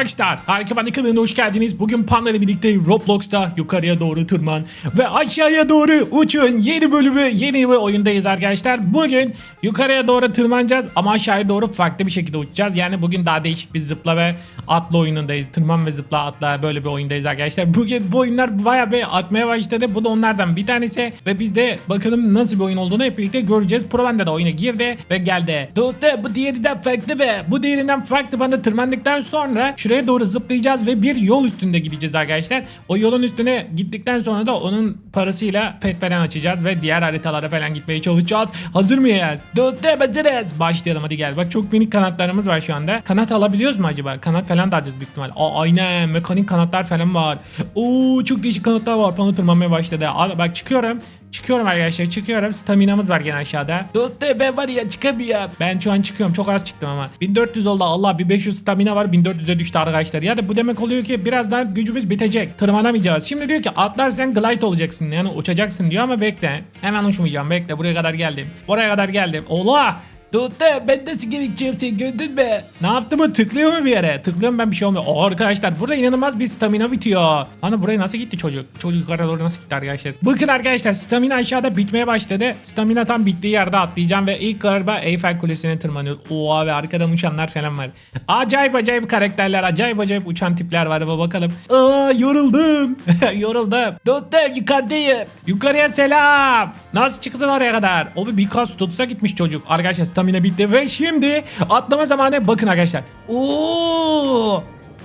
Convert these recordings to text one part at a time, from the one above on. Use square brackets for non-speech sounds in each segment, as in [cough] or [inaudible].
Arkadaşlar harika panda kanalına hoş geldiniz. Bugün Panda ile birlikte Roblox'ta yukarıya doğru tırman ve aşağıya doğru uçun. Yeni bölümü yeni bir oyundayız arkadaşlar. Bugün yukarıya doğru tırmanacağız ama aşağıya doğru farklı bir şekilde uçacağız. Yani bugün daha değişik bir zıpla ve atla oyunundayız. Tırman ve zıpla atla böyle bir oyundayız arkadaşlar. Bugün bu oyunlar bayağı bir atmaya başladı. Bu da onlardan bir tanesi ve biz de bakalım nasıl bir oyun olduğunu hep birlikte göreceğiz. Pro Bende de oyuna girdi ve geldi. Doğru bu diğerinden farklı be. Bu diğerinden farklı bana tırmandıktan sonra şuraya doğru zıplayacağız ve bir yol üstünde gideceğiz arkadaşlar. O yolun üstüne gittikten sonra da onun parasıyla pet falan açacağız ve diğer haritalara falan gitmeye çalışacağız. Hazır mıyız? Doğru hazırız. Başlayalım hadi gel. Bak çok minik kanatlarımız var şu anda. Kanat alabiliyoruz mu acaba? Kanat falan da alacağız büyük ihtimal. Aa, aynen mekanik kanatlar falan var. Oo çok değişik kanatlar var. Bana tırmanmaya başladı. Al, bak çıkıyorum. Çıkıyorum arkadaşlar çıkıyorum. Staminamız var gene aşağıda. Dotte ben var ya çıkamıyorum. Ben şu an çıkıyorum. Çok az çıktım ama. 1400 oldu Allah. Bir 500 stamina var. 1400'e düştü arkadaşlar. Yani bu demek oluyor ki birazdan gücümüz bitecek. Tırmanamayacağız. Şimdi diyor ki atlarsan glide olacaksın. Yani uçacaksın diyor ama bekle. Hemen uçmayacağım. Bekle buraya kadar geldim. Buraya kadar geldim. Ola! Dotte ben nasıl gerekeceğim sen gördün mü? Ne yaptı mı? Tıklıyor mu bir yere? Tıklıyorum ben bir şey olmuyor. Arkadaşlar burada inanılmaz bir stamina bitiyor. Hani buraya nasıl gitti çocuk? Çocuk yukarı doğru nasıl gitti arkadaşlar? Bakın arkadaşlar stamina aşağıda bitmeye başladı. Stamina tam bittiği yerde atlayacağım ve ilk galiba Eiffel Kulesi'ne tırmanıyor. Oha ve arkadan uçanlar falan var. Acayip acayip karakterler, acayip acayip uçan tipler var ama bakalım. Aa yoruldum. [laughs] yoruldum. Dotte yukarıdayım. Yukarıya selam. Nasıl çıktın oraya kadar? O bir kas tutsa gitmiş çocuk. Arkadaşlar stamina bitti ve şimdi atlama zamanı bakın arkadaşlar. Oo!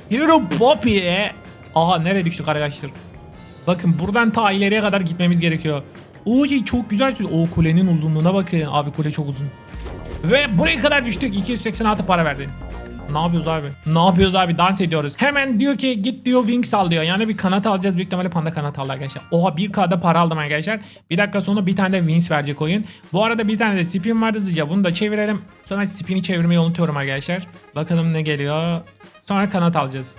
Hero Poppy. Aha nereye düştük arkadaşlar? Bakın buradan ta ileriye kadar gitmemiz gerekiyor. Oy çok güzel sürü. O kulenin uzunluğuna bakın. Abi kule çok uzun. Ve buraya kadar düştük. 286 para verdi. Ne yapıyoruz abi? Ne yapıyoruz abi? Dans ediyoruz. Hemen diyor ki git diyor Wings al diyor. Yani bir kanat alacağız. Büyük ihtimalle panda kanat aldı arkadaşlar. Oha 1K'da para aldım arkadaşlar. Bir dakika sonra bir tane de Wings verecek oyun. Bu arada bir tane de spin var hızlıca. Bunu da çevirelim. Sonra spin'i çevirmeyi unutuyorum arkadaşlar. Bakalım ne geliyor. Sonra kanat alacağız.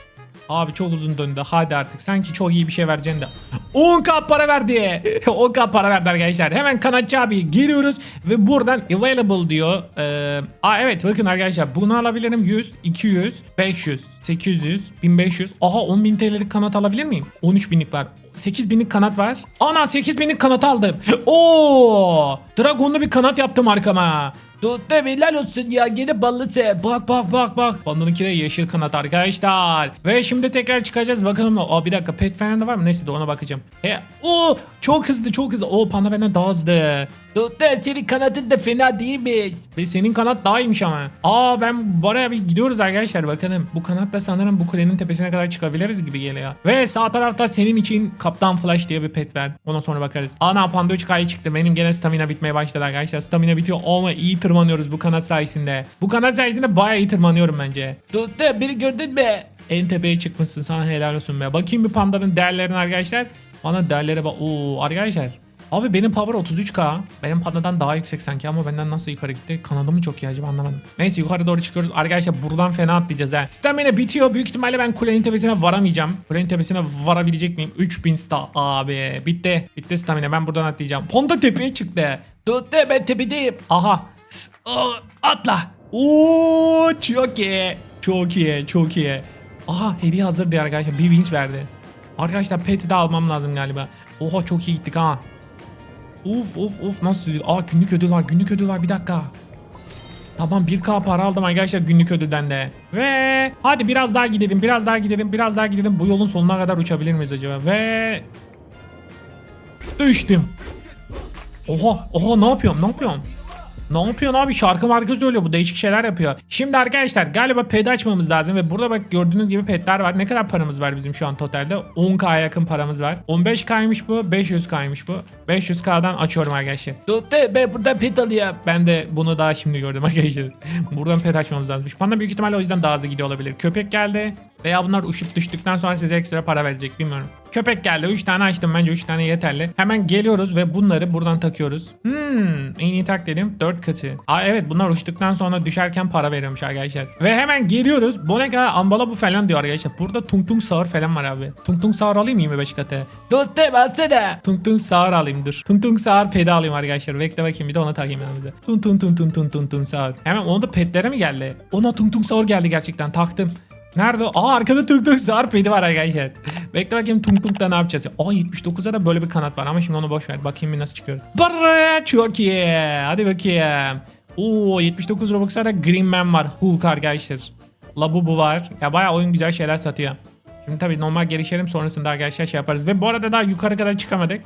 Abi çok uzun döndü. Hadi artık. Sanki çok iyi bir şey vereceksin de. 10k para verdi. [laughs] 10k para verdi arkadaşlar. Hemen kanatçı abi giriyoruz ve buradan available diyor. Ee, aa evet bakın arkadaşlar bunu alabilirim 100, 200, 500, 800, 1500. Aha 10.000 TL'lik kanat alabilir miyim? 13.000'lik var. 8000'lik kanat var. Ana 8000'lik kanat aldım. [laughs] Oo! Dragonlu bir kanat yaptım arkama. Tuttu helal olsun ya gene ballısı. Bak bak bak bak. Bandınınki de yeşil kanat arkadaşlar. Ve şimdi tekrar çıkacağız bakalım. Aa bir dakika pet falan da var mı? Neyse de ona bakacağım. He, o çok hızlı çok hızlı. O panda benden daha hızlı. Tuttu senin kanatın da fena değilmiş. Ve senin kanat daha iyiymiş ama. Aa ben buraya bir gidiyoruz arkadaşlar bakalım. Bu kanatla sanırım bu kulenin tepesine kadar çıkabiliriz gibi geliyor. Ve sağ tarafta senin için Kaptan Flash diye bir pet var. Ondan sonra bakarız. Ana panda 3 kayı çıktı. Benim gene stamina bitmeye başladı arkadaşlar. Stamina bitiyor ama iyi tırmanıyoruz bu kanat sayesinde. Bu kanat sayesinde bayağı iyi tırmanıyorum bence. Tuttu beni gördün mü? En tepeye çıkmışsın sana helal olsun be. Bakayım bir pandanın değerlerine arkadaşlar. Bana değerlere bak. Oo arkadaşlar. Abi benim power 33k. Benim pandadan daha yüksek sanki ama benden nasıl yukarı gitti? Kanadı mı çok iyi acaba anlamadım. Neyse yukarı doğru çıkıyoruz. Arkadaşlar buradan fena atlayacağız ha. Stamina bitiyor. Büyük ihtimalle ben kulenin tepesine varamayacağım. Kulenin tepesine varabilecek miyim? 3000 star. Abi bitti. Bitti stamina. Ben buradan atlayacağım. Panda tepeye çıktı. Tuttu ben tepedeyim. Aha. Atla. Oo çok iyi. Çok iyi. Çok iyi. Aha hediye hazır diye arkadaşlar. Bir wins verdi. Arkadaşlar pet'i de almam lazım galiba. Oha çok iyi gittik ha. Uf uf uf nasıl Aa günlük ödül var günlük ödül var bir dakika. Tamam 1k para aldım arkadaşlar günlük ödülden de. Ve hadi biraz daha gidelim biraz daha gidelim biraz daha gidelim. Bu yolun sonuna kadar uçabilir miyiz acaba? Ve düştüm. Oha oha ne yapıyorum ne yapıyorum? Ne yapıyorsun abi şarkı marka söylüyor bu değişik şeyler yapıyor. Şimdi arkadaşlar galiba ped açmamız lazım ve burada bak gördüğünüz gibi petler var. Ne kadar paramız var bizim şu an totalde? 10k'ya yakın paramız var. 15k'ymış bu 500k'ymış bu. 500k'dan açıyorum arkadaşlar. Tuttu ben buradan pet alıyorum. Ben de bunu daha şimdi gördüm arkadaşlar. [laughs] buradan pet açmamız lazım. Panda büyük ihtimalle o yüzden daha hızlı gidiyor olabilir. Köpek geldi. Veya bunlar uçup düştükten sonra size ekstra para verecek bilmiyorum. Köpek geldi 3 tane açtım bence 3 tane yeterli. Hemen geliyoruz ve bunları buradan takıyoruz. Hmm en iyi tak dedim 4 katı. Aa evet bunlar uçtuktan sonra düşerken para veriyormuş arkadaşlar. Ve hemen geliyoruz. Bu ne kadar ambala bu falan diyor arkadaşlar. Burada tung tung sağır falan var abi. Tung tung sağır alayım 25 katı. Dostum alsana. Tung tung sağır alayım dur. Tung tung sağır pedi alayım arkadaşlar. Bekle bakayım bir de ona takayım yanımıza. Tung tung tung tung tung tung tung sağır. Hemen onu da petlere mi geldi? Ona tung tung sağır geldi gerçekten taktım. Nerede? Aa arkada tuk tuk sar pedi var arkadaşlar. Bekle bakayım tung tung'da ne yapacağız? Aa 79'a da böyle bir kanat var ama şimdi onu boş ver. Bakayım bir nasıl çıkıyor. Barra çok iyi. Hadi bakayım. Oo 79 Robux'a da Green Man var. Hulk arkadaşlar. Labubu var. Ya bayağı oyun güzel şeyler satıyor. Şimdi tabii normal gelişelim sonrasında arkadaşlar şey yaparız. Ve bu arada daha yukarı kadar çıkamadık.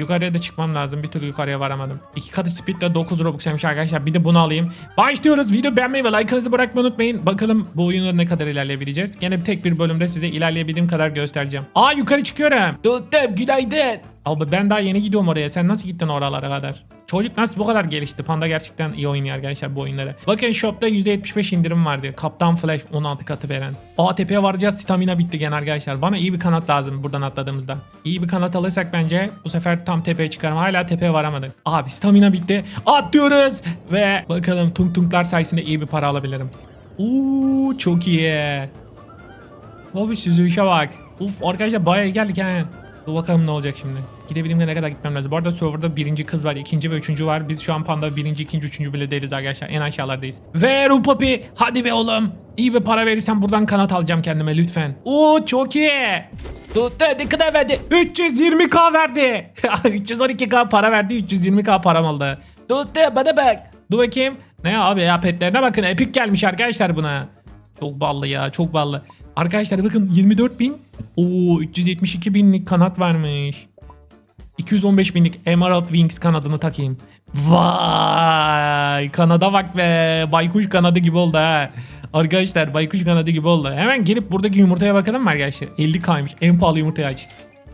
Yukarıya da çıkmam lazım. Bir türlü yukarıya varamadım. İki katı speedle 9 Robux yemiş arkadaşlar. Bir de bunu alayım. Başlıyoruz. Video beğenmeyi ve like'ınızı bırakmayı unutmayın. Bakalım bu oyunu ne kadar ilerleyebileceğiz. Gene tek bir bölümde size ilerleyebildiğim kadar göstereceğim. Aa yukarı çıkıyorum. Tuttum günaydın. Abi ben daha yeni gidiyorum oraya. Sen nasıl gittin oralara kadar? Çocuk nasıl bu kadar gelişti? Panda gerçekten iyi oynuyor arkadaşlar bu oyunları. Bakın shopta %75 indirim var diyor. Kaptan Flash 16 katı veren. Aa tepeye varacağız. Stamina bitti gene arkadaşlar. Bana iyi bir kanat lazım buradan atladığımızda. İyi bir kanat alırsak bence bu sefer tam tepeye çıkarım. Hala tepeye varamadık. Abi stamina bitti. Atlıyoruz. Ve bakalım tung tunglar sayesinde iyi bir para alabilirim. Uuu çok iyi. Abi süzülüşe bak. Uf arkadaşlar bayağı geldik ha. Dur bakalım ne olacak şimdi. Gidebildiğimde ne kadar gitmem lazım. Bu arada serverda birinci kız var, ikinci ve üçüncü var. Biz şu an panda birinci, ikinci, üçüncü bile değiliz arkadaşlar. En aşağılardayız. Ve Rupapi hadi be oğlum. İyi bir para verirsen buradan kanat alacağım kendime lütfen. Oo çok iyi. Tuttu ne kadar verdi? 320k verdi. [laughs] 312k para verdi 320k param oldu. Tuttu bana bak. Dur bakayım. Ne abi ya petlerine bakın epik gelmiş arkadaşlar buna. Çok ballı ya çok ballı. Arkadaşlar bakın 24 bin. Oo 372 binlik kanat varmış. 215 binlik Emerald Wings kanadını takayım. Vay kanada bak be. Baykuş kanadı gibi oldu ha. Arkadaşlar baykuş kanadı gibi oldu. Hemen gelip buradaki yumurtaya bakalım mı arkadaşlar? 50 kaymış. En pahalı yumurtayı aç.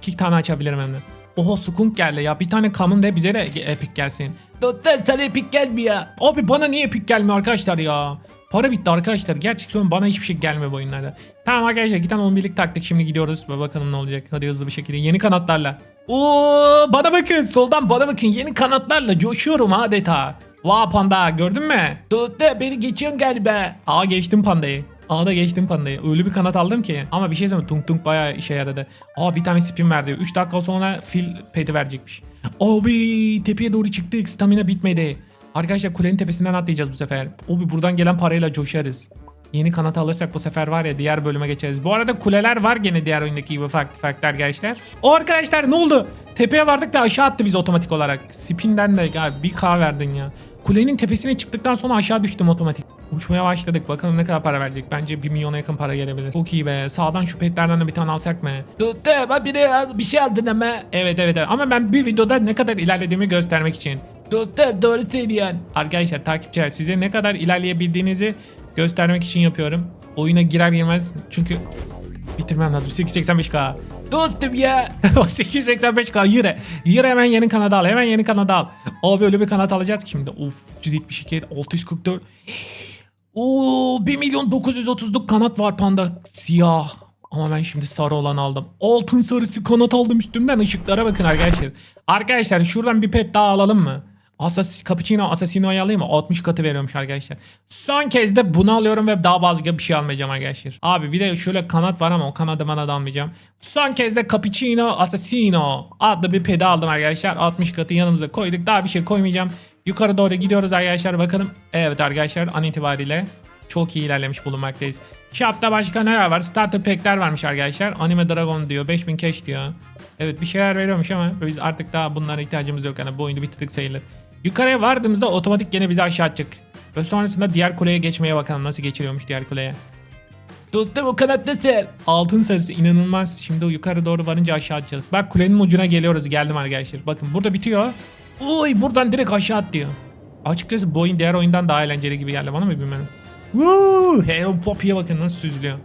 İki tane açabilirim hem de. Oho skunk geldi ya. Bir tane kamun de bize de epic gelsin. Dostlar sana epic gelmiyor. Abi bana niye epic gelmiyor arkadaşlar ya? Para bitti arkadaşlar. Gerçek söylüyorum bana hiçbir şey gelmiyor bu oyunlarda. Tamam arkadaşlar iki tane 11'lik taktık. Şimdi gidiyoruz ve bakalım ne olacak. Hadi hızlı bir şekilde. Yeni kanatlarla. Oo bana bakın. Soldan bana bakın. Yeni kanatlarla coşuyorum adeta. Vaa panda gördün mü? Tuttu beni geçiyorsun galiba. Aa geçtim pandayı. Aa da geçtim pandayı. Öyle bir kanat aldım ki. Ama bir şey söyleyeyim tung tung bayağı işe yaradı. Aa bir tane spin verdi. 3 dakika sonra fil peti verecekmiş. Abi tepeye doğru çıktık. Stamina bitmedi. Arkadaşlar kulenin tepesinden atlayacağız bu sefer. Abi buradan gelen parayla coşarız. Yeni kanat alırsak bu sefer var ya diğer bölüme geçeriz. Bu arada kuleler var gene diğer oyundaki gibi farklı farklı arkadaşlar. O arkadaşlar ne oldu? Tepeye vardık ve aşağı attı biz otomatik olarak. Spin'den de ya bir K verdin ya. Kulenin tepesine çıktıktan sonra aşağı düştüm otomatik. Uçmaya başladık. Bakalım ne kadar para verecek. Bence 1 milyona yakın para gelebilir. Çok iyi be. Sağdan şu petlerden de bir tane alsak mı? Tuttu. Ben bir, bir şey aldın ama. Evet evet evet. Ama ben bir videoda ne kadar ilerlediğimi göstermek için. Tuttu. Doğru söylüyorsun. Arkadaşlar takipçiler size ne kadar ilerleyebildiğinizi göstermek için yapıyorum. Oyuna girer girmez çünkü bitirmem lazım. 885k. Tuttum ya. [laughs] 885k yürü. Yürü hemen yeni kanat al. Hemen yeni kanat al. Abi öyle bir kanat alacağız ki şimdi. Of 372 644. Oo 1 milyon 930'luk kanat var panda. Siyah. Ama ben şimdi sarı olan aldım. Altın sarısı kanat aldım üstümden. Işıklara bakın arkadaşlar. Arkadaşlar şuradan bir pet daha alalım mı? Asas Cappuccino Assassino'yu alayım mı? 60 katı veriyormuş arkadaşlar. Son kez de bunu alıyorum ve daha başka bir şey almayacağım arkadaşlar. Abi bir de şöyle kanat var ama o kanadı bana da almayacağım. Son kez de Cappuccino Assassino adlı bir pedi aldım arkadaşlar. 60 katı yanımıza koyduk. Daha bir şey koymayacağım. Yukarı doğru gidiyoruz arkadaşlar. Bakalım. Evet arkadaşlar an itibariyle çok iyi ilerlemiş bulunmaktayız. Shop'ta başka neler var? Starter pack'ler varmış arkadaşlar. Anime Dragon diyor. 5000 cash diyor. Evet bir şeyler veriyormuş ama biz artık daha bunlara ihtiyacımız yok. Yani bu oyunu bitirdik sayılır. Yukarıya vardığımızda otomatik gene bizi aşağı atacak. Ve sonrasında diğer kuleye geçmeye bakalım nasıl geçiliyormuş diğer kuleye. Tuttum o kanat nasıl? Altın sarısı inanılmaz. Şimdi o yukarı doğru varınca aşağı atacağız. Bak kulenin ucuna geliyoruz. Geldim arkadaşlar. Bakın burada bitiyor. Uy buradan direkt aşağı atlıyor. Açıkçası bu oyun diğer oyundan daha eğlenceli gibi geldi bana mı bilmiyorum. Woo! Heron Poppy'ye bakın nasıl süzülüyor.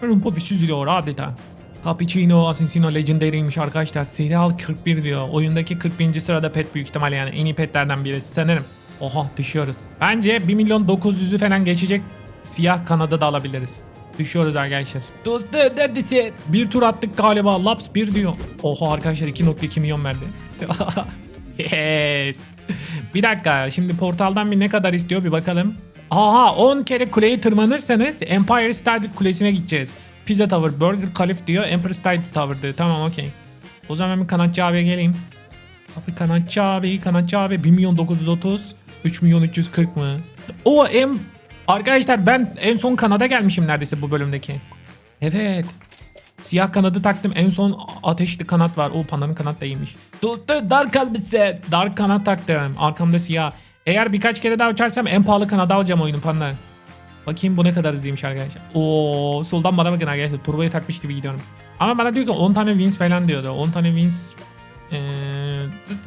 Heron Poppy süzülüyor adeta. Cappuccino Assassino Legendary'ymiş arkadaşlar. Serial 41 diyor. Oyundaki 41. sırada pet büyük ihtimal yani. En iyi petlerden birisi sanırım. Oha düşüyoruz. Bence 1 milyon 900'ü falan geçecek siyah kanada da alabiliriz. Düşüyoruz arkadaşlar. Dostu neredesin? Bir tur attık galiba. Laps 1 diyor. Oha arkadaşlar 2.2 milyon verdi. [laughs] yes. Bir dakika şimdi portaldan bir ne kadar istiyor bir bakalım. Aha 10 kere kuleyi tırmanırsanız Empire State Kulesi'ne gideceğiz. Pizza Tower, Burger Calif diyor. Emperor State Tower diyor. Tamam okey. O zaman ben bir kanatçı abiye geleyim. Abi kanatçı abi, kanatçı abi 1 milyon 930, 3 milyon 340 mı? O em Arkadaşlar ben en son Kanada gelmişim neredeyse bu bölümdeki. Evet. Siyah kanadı taktım. En son ateşli kanat var. O pandanın kanat da iyiymiş. Tuttu dar kalmışsın. Dar kanat taktım. Arkamda siyah. Eğer birkaç kere daha uçarsam en pahalı kanadı alacağım oyunun panda. Bakayım bu ne kadar hızlıymış arkadaşlar. Oo soldan bana bakın arkadaşlar. Turboyu takmış gibi gidiyorum. Ama bana diyor ki 10 tane wins falan diyordu. 10 tane wins ee,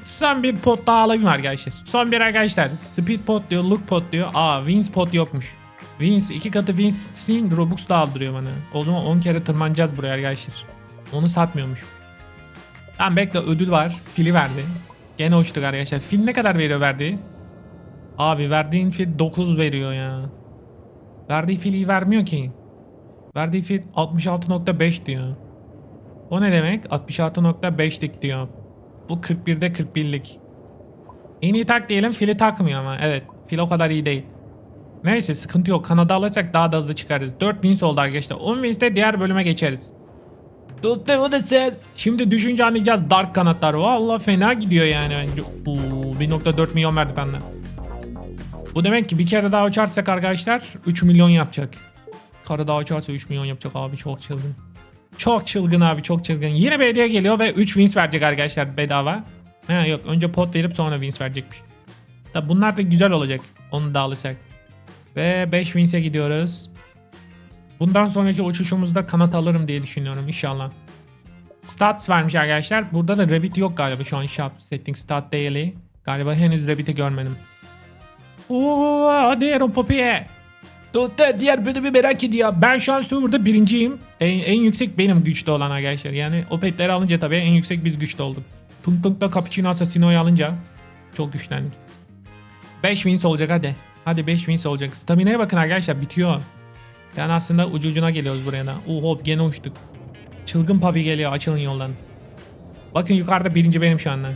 son bir pot daha alayım arkadaşlar. Son bir arkadaşlar. Speed pot diyor, look pot diyor. Aa wins pot yokmuş. Wins iki katı wins'in Robux da aldırıyor bana. O zaman 10 kere tırmanacağız buraya arkadaşlar. Onu satmıyormuş. Tamam bekle ödül var. Fili verdi. Gene uçtuk arkadaşlar. Fil ne kadar veriyor verdiği? Abi verdiğin fil 9 veriyor ya. Verdiği fil iyi vermiyor ki. Verdiği fil 66.5 diyor. O ne demek? 66.5'lik diyor. Bu 41'de 41'lik. En iyi tak diyelim fili takmıyor ama evet. Fil o kadar iyi değil. Neyse sıkıntı yok. Kanada alacak daha da hızlı çıkarız. 4 wins oldu arkadaşlar. 10 wins'te diğer bölüme geçeriz. Dostum o da sen. Şimdi düşünce anlayacağız dark kanatlar. Valla fena gidiyor yani. Oo, 1.4 milyon verdi benden. Bu demek ki bir kere daha uçarsak arkadaşlar 3 milyon yapacak. Kara daha uçarsa 3 milyon yapacak abi çok çılgın. Çok çılgın abi çok çılgın. Yine bir hediye geliyor ve 3 wins verecek arkadaşlar bedava. Ha yok önce pot verip sonra wins verecekmiş. Tabi bunlar da güzel olacak. Onu da alırsak. Ve 5 wins'e gidiyoruz. Bundan sonraki uçuşumuzda kanat alırım diye düşünüyorum inşallah. Stats vermiş arkadaşlar. Burada da Rabbit yok galiba şu an shop setting stat daily. Galiba henüz Rabbit'i görmedim. Oo, hadi Aaron Poppy'e. Dotta diğer bölümü merak ediyor. Ben şu an serverda birinciyim. En, en yüksek benim güçte olan arkadaşlar. Yani o petleri alınca tabii en yüksek biz güçte olduk. Tung Tung'da Cappuccino Assassino'yu alınca çok güçlendik. 5 wins olacak hadi. Hadi 5 wins olacak. Stamina'ya bakın arkadaşlar bitiyor. Yani aslında ucu ucuna geliyoruz buraya da. Oho gene uçtuk. Çılgın Papi geliyor açılın yoldan. Bakın yukarıda birinci benim şu anda.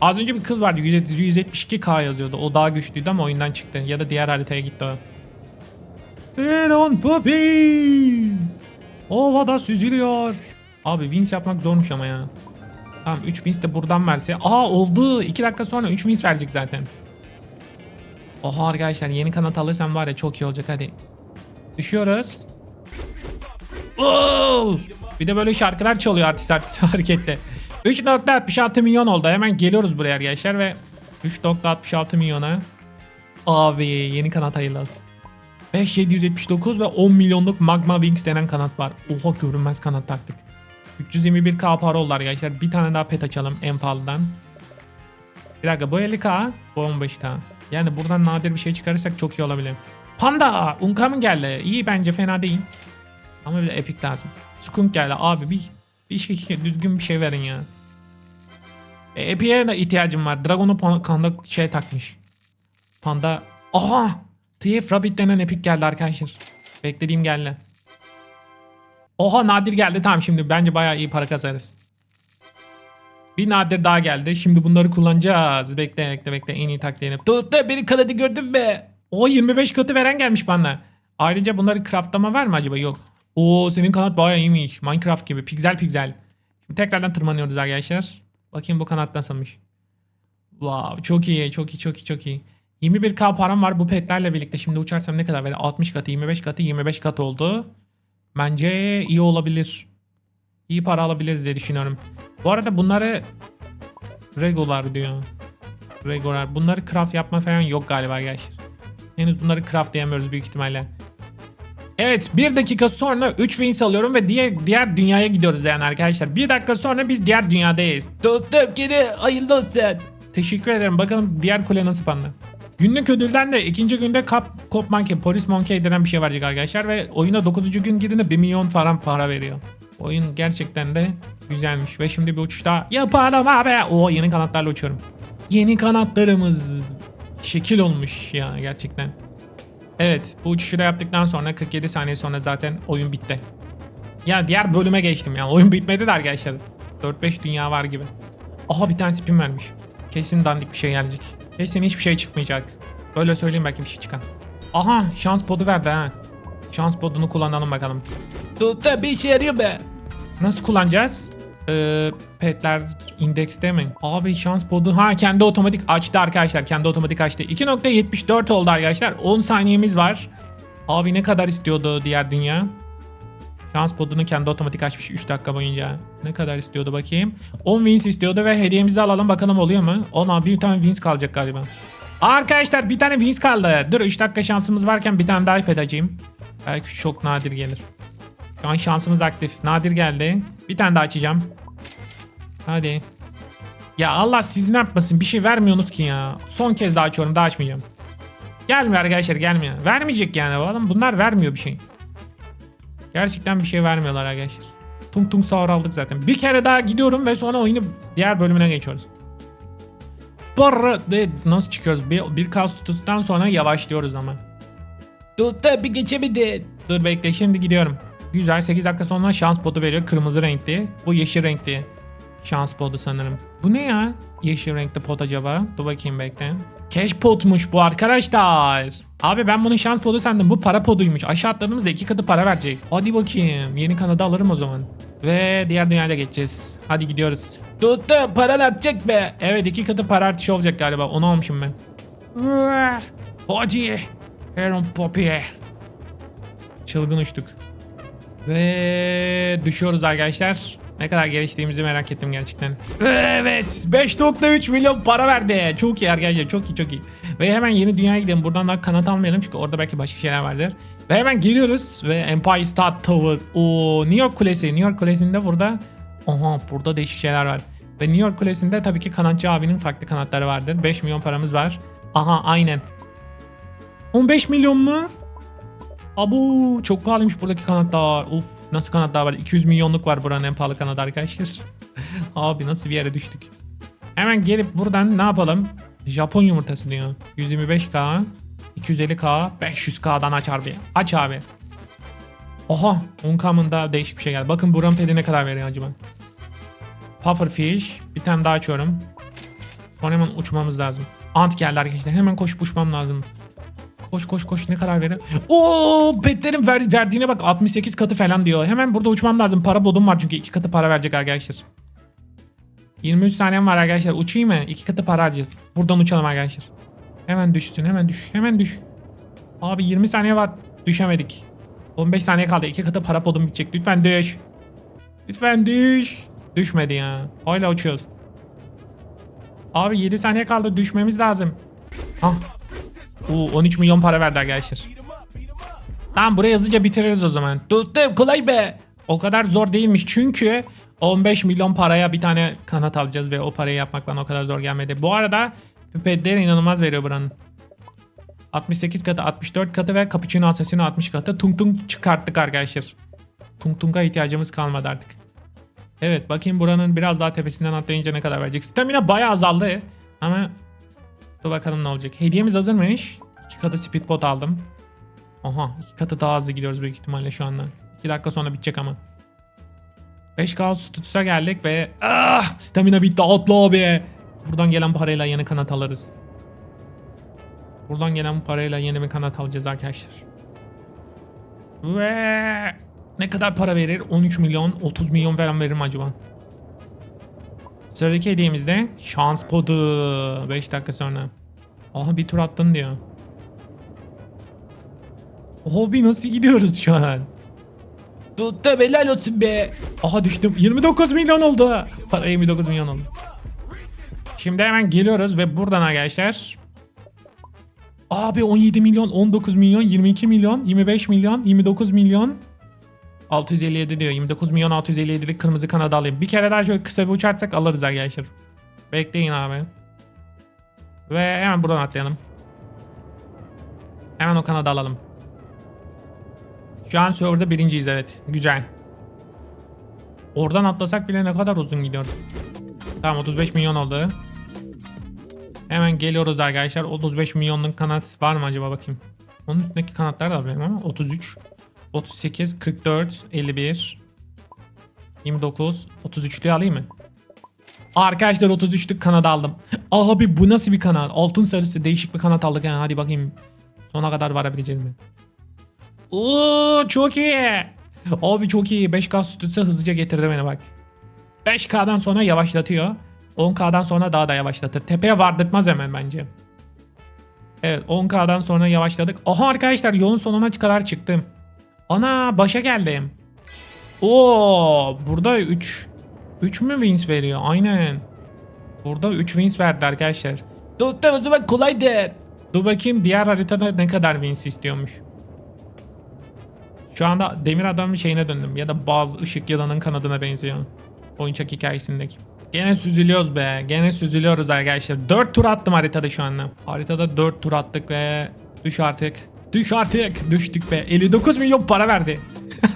Az önce bir kız vardı 172k yazıyordu. O daha güçlüydü ama oyundan çıktı. Ya da diğer haritaya gitti o. Elon Papi! Ovada süzülüyor. Abi wins yapmak zormuş ama ya. Tamam 3 wins de buradan verse. Aa oldu. 2 dakika sonra 3 wins verecek zaten. Oha arkadaşlar yeni kanat alırsam var ya çok iyi olacak hadi. Düşüyoruz. Oo! Bir de böyle şarkılar çalıyor artist artist [laughs] harekette. 3.66 milyon oldu. Hemen geliyoruz buraya arkadaşlar ve 3.66 milyona abi yeni kanat hayırlı olsun. 5779 ve 10 milyonluk Magma Wings denen kanat var. Oha görünmez kanat taktık. 321k para oldu arkadaşlar. Bir tane daha pet açalım en pahalıdan. Bir dakika bu 50k, bu 15k. Yani buradan nadir bir şey çıkarırsak çok iyi olabilir. Panda! Unkamın geldi. İyi bence fena değil. Ama bir de epic lazım. Skunk geldi. Abi bir, bir şey düzgün bir şey verin ya. E, Epic'e de ihtiyacım var. Dragon'u kanda şey takmış. Panda. Aha! TF Rabbit denen epic geldi arkadaşlar. Beklediğim geldi. Oha nadir geldi. Tamam şimdi bence bayağı iyi para kazarız. Bir nadir daha geldi. Şimdi bunları kullanacağız. Bekle bekle bekle. En iyi taktiğini. Dosta beni kanadı gördün mü? O 25 katı veren gelmiş bana. Ayrıca bunları craftlama var mı acaba? Yok. Oo senin kanat bayağı iyiymiş. Minecraft gibi. Piksel piksel. Şimdi tekrardan tırmanıyoruz arkadaşlar. Bakayım bu kanat nasılmış. Wow çok iyi çok iyi çok iyi çok iyi. 21k param var bu petlerle birlikte. Şimdi uçarsam ne kadar verir? 60 katı 25 katı 25 kat oldu. Bence iyi olabilir. İyi para alabiliriz diye düşünüyorum. Bu arada bunları regular diyor. Regular. Bunları craft yapma falan yok galiba arkadaşlar. Henüz bunları craft diyemiyoruz büyük ihtimalle. Evet bir dakika sonra 3 wins alıyorum ve diğer, diğer dünyaya gidiyoruz yani arkadaşlar. Bir dakika sonra biz diğer dünyadayız. Dostum geri hayırlı olsun. Teşekkür ederim. Bakalım diğer kule nasıl pandı. Günlük ödülden de ikinci günde Cup Cop Monkey, Police Monkey denen bir şey verecek arkadaşlar ve oyuna 9. gün girdiğinde 1 milyon falan para veriyor. Oyun gerçekten de güzelmiş ve şimdi bir uçuş daha yapalım abi. O yeni kanatlarla uçuyorum. Yeni kanatlarımız şekil olmuş ya gerçekten. Evet bu uçuşu da yaptıktan sonra 47 saniye sonra zaten oyun bitti. Ya diğer bölüme geçtim ya. Oyun bitmedi de arkadaşlar. 4-5 dünya var gibi. Aha bir tane spin vermiş. Kesin dandik bir şey gelecek. Kesin hiçbir şey çıkmayacak. Böyle söyleyeyim belki bir şey çıkar. Aha şans podu verdi ha. Şans podunu kullanalım bakalım. Tutta bir işe yarıyor be. Nasıl kullanacağız? Ee, petler indekste mi? Abi şans podu ha kendi otomatik açtı arkadaşlar. Kendi otomatik açtı. 2.74 oldu arkadaşlar. 10 saniyemiz var. Abi ne kadar istiyordu diğer dünya? Şans podunu kendi otomatik açmış 3 dakika boyunca. Ne kadar istiyordu bakayım. 10 wins istiyordu ve hediyemizi alalım bakalım oluyor mu? Ona bir tane wins kalacak galiba. Arkadaşlar bir tane wins kaldı. Dur 3 dakika şansımız varken bir tane daha ip edeceğim. Belki çok nadir gelir. Şu an şansımız aktif. Nadir geldi. Bir tane daha açacağım. Hadi. Ya Allah sizi ne yapmasın bir şey vermiyorsunuz ki ya. Son kez daha açıyorum daha açmayacağım. Gelmiyor arkadaşlar gelmiyor. Vermeyecek yani adam. Bunlar vermiyor bir şey. Gerçekten bir şey vermiyorlar arkadaşlar. Tung tung sağır aldık zaten. Bir kere daha gidiyorum ve sonra oyunu diğer bölümüne geçiyoruz. Barra de nasıl çıkıyoruz? Bir, bir kas tutustan sonra yavaşlıyoruz ama. Dur da bir geçemedi. Dur bekle şimdi gidiyorum. Güzel 8 dakika sonra şans potu veriyor. Kırmızı renkli. Bu yeşil renkli. Şans potu sanırım. Bu ne ya? Yeşil renkli pot acaba? Dur bakayım bekle. Cash potmuş bu arkadaşlar. Abi ben bunu şans podu sandım. Bu para poduymuş. Aşağı atladığımızda iki katı para verecek. Hadi bakayım. Yeni kanadı alırım o zaman. Ve diğer dünyaya geçeceğiz. Hadi gidiyoruz. Tuttu paran artacak be. Evet iki katı para artışı olacak galiba. Onu almışım ben. Hadi. Heron Poppy. Çılgın uçtuk. Ve düşüyoruz arkadaşlar. Ne kadar geliştiğimizi merak ettim gerçekten. Evet 5.3 milyon para verdi. Çok iyi arkadaşlar çok iyi çok iyi. Ve hemen yeni dünyaya gidelim. Buradan daha kanat almayalım çünkü orada belki başka şeyler vardır. Ve hemen geliyoruz ve Empire State Tower. O New York Kulesi. New York Kulesi'nde burada Aha burada değişik şeyler var. Ve New York Kulesi'nde tabii ki kanatçı abinin farklı kanatları vardır. 5 milyon paramız var. Aha aynen. 15 milyon mu? Abu çok pahalıymış buradaki kanatlar. Of nasıl kanatlar var? 200 milyonluk var buranın en pahalı kanadı arkadaşlar. [laughs] Abi nasıl bir yere düştük. Hemen gelip buradan ne yapalım? Japon yumurtası diyor. 125k, 250k, 500k'dan aç abi. Aç abi. Oha 10k'mın da değişik bir şey geldi. Bakın buranın pedi ne kadar veriyor acaba? Pufferfish. Bir tane daha açıyorum. Sonra hemen uçmamız lazım. Ant geldi arkadaşlar. Hemen koşup uçmam lazım. Koş koş koş ne kadar veriyor? Oo petlerin ver, verdiğine bak 68 katı falan diyor. Hemen burada uçmam lazım. Para bodum var çünkü 2 katı para verecek arkadaşlar. 23 saniyem var arkadaşlar. Uçayım mı? 2 katı para harcayacağız. Buradan uçalım arkadaşlar. Hemen düşsün hemen düş. Hemen düş. Abi 20 saniye var. Düşemedik. 15 saniye kaldı. 2 katı para podum bitecek. Lütfen düş. Lütfen düş. Düşmedi ya. Hala uçuyoruz. Abi 7 saniye kaldı. Düşmemiz lazım. Ah Oo, 13 milyon para verdi arkadaşlar. Tamam burayı hızlıca bitiririz o zaman. Dostum kolay be. O kadar zor değilmiş çünkü 15 milyon paraya bir tane kanat alacağız ve o parayı yapmak bana o kadar zor gelmedi. Bu arada pipetler inanılmaz veriyor buranın. 68 katı, 64 katı ve Cappuccino Assassino 60 katı. Tung tung çıkarttık arkadaşlar. Tung tunga ihtiyacımız kalmadı artık. Evet bakayım buranın biraz daha tepesinden atlayınca ne kadar verecek. Stamina bayağı azaldı. Ama Dur bakalım ne olacak. Hediyemiz hazırmış. İki katı speedbot aldım. Aha iki katı daha hızlı gidiyoruz büyük ihtimalle şu anda. İki dakika sonra bitecek ama. 5K tutusa geldik ve ah, stamina bitti atla abi. Buradan gelen parayla yeni kanat alırız. Buradan gelen parayla yeni bir kanat alacağız arkadaşlar. Ve ne kadar para verir? 13 milyon, 30 milyon falan verir mi acaba? Sıradaki hediyemiz de şans podu. 5 dakika sonra. Aha bir tur attın diyor. Hobi nasıl gidiyoruz şu an? Tuttu helal olsun be. Aha düştüm. 29 milyon oldu. Para 29 milyon oldu. Şimdi hemen geliyoruz ve buradan arkadaşlar. Abi 17 milyon, 19 milyon, 22 milyon, 25 milyon, 29 milyon. 657 diyor. 29 milyon 657'lik kırmızı kanadı alayım. Bir kere daha şöyle kısa bir uçarsak alırız arkadaşlar. Bekleyin abi. Ve hemen buradan atlayalım. Hemen o kanadı alalım. Şu an serverda birinciyiz evet. Güzel. Oradan atlasak bile ne kadar uzun gidiyoruz. Tamam 35 milyon oldu. Hemen geliyoruz arkadaşlar. 35 milyonluk kanat var mı acaba bakayım. Onun üstündeki kanatlar da benim ama 33. 38, 44, 51, 29, 33'lüğü alayım mı? Arkadaşlar 33'lük kanat aldım. Abi bu nasıl bir kanat? Altın sarısı değişik bir kanat aldık yani hadi bakayım. Sona kadar varabileceğiz mi? Oo çok iyi. Abi çok iyi. 5K sütüse hızlıca getirdi beni bak. 5K'dan sonra yavaşlatıyor. 10K'dan sonra daha da yavaşlatır. Tepeye vardırtmaz hemen bence. Evet 10K'dan sonra yavaşladık. Aha arkadaşlar yolun sonuna kadar çıktım. Ana başa geldim. Oo, burada 3 3 mü wins veriyor? Aynen. Burada 3 wins verdi arkadaşlar. Dostum o zaman kolaydır. Dur bakayım diğer haritada ne kadar wins istiyormuş. Şu anda Demir Adam'ın şeyine döndüm. Ya da bazı ışık yılanın kanadına benziyor. Oyuncak hikayesindeki. Gene süzülüyoruz be. Gene süzülüyoruz arkadaşlar. 4 tur attım haritada şu anda. Haritada 4 tur attık ve düş artık. Düş artık. Düştük be. 59 milyon para verdi.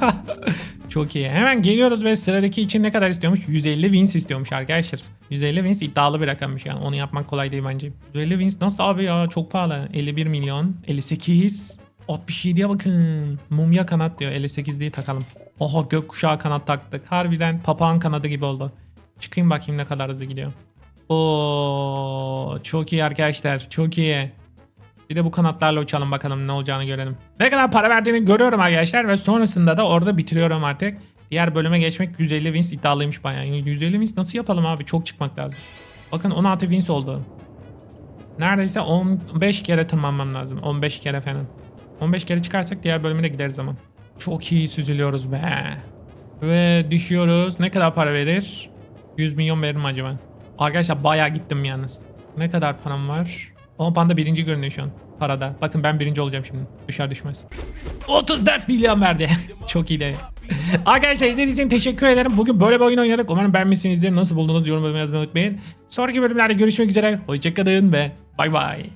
[laughs] Çok iyi. Hemen geliyoruz ve sıradaki için ne kadar istiyormuş? 150 wins istiyormuş arkadaşlar. 150 wins iddialı bir rakammış yani. Onu yapmak kolay değil bence. 150 wins nasıl abi ya? Çok pahalı. 51 milyon. 58. 67'ye bakın. Mumya kanat diyor. 58'liyi takalım. Oha gökkuşağı kanat taktık. Harbiden papağan kanadı gibi oldu. Çıkayım bakayım ne kadar hızlı gidiyor. Oo, çok iyi arkadaşlar. Çok iyi. Bir de bu kanatlarla uçalım bakalım ne olacağını görelim. Ne kadar para verdiğini görüyorum arkadaşlar ve sonrasında da orada bitiriyorum artık. Diğer bölüme geçmek 150 wins iddialıymış bayağı. Yani 150 wins nasıl yapalım abi? Çok çıkmak lazım. Bakın 16 wins oldu. Neredeyse 15 kere tırmanmam lazım. 15 kere falan. 15 kere çıkarsak diğer bölüme de gideriz ama. Çok iyi süzülüyoruz be. Ve düşüyoruz. Ne kadar para verir? 100 milyon verir mi acaba? Arkadaşlar bayağı gittim yalnız. Ne kadar param var? Ama panda birinci görünüyor şu an parada. Bakın ben birinci olacağım şimdi. Düşer düşmez. 34 milyon verdi. [laughs] Çok iyi de. [laughs] Arkadaşlar izlediğiniz için teşekkür ederim. Bugün böyle bir oyun oynadık. Umarım beğenmişsinizdir. Nasıl buldunuz yorum yazmayı unutmayın. Sonraki bölümlerde görüşmek üzere. Hoşçakalın ve bay bay.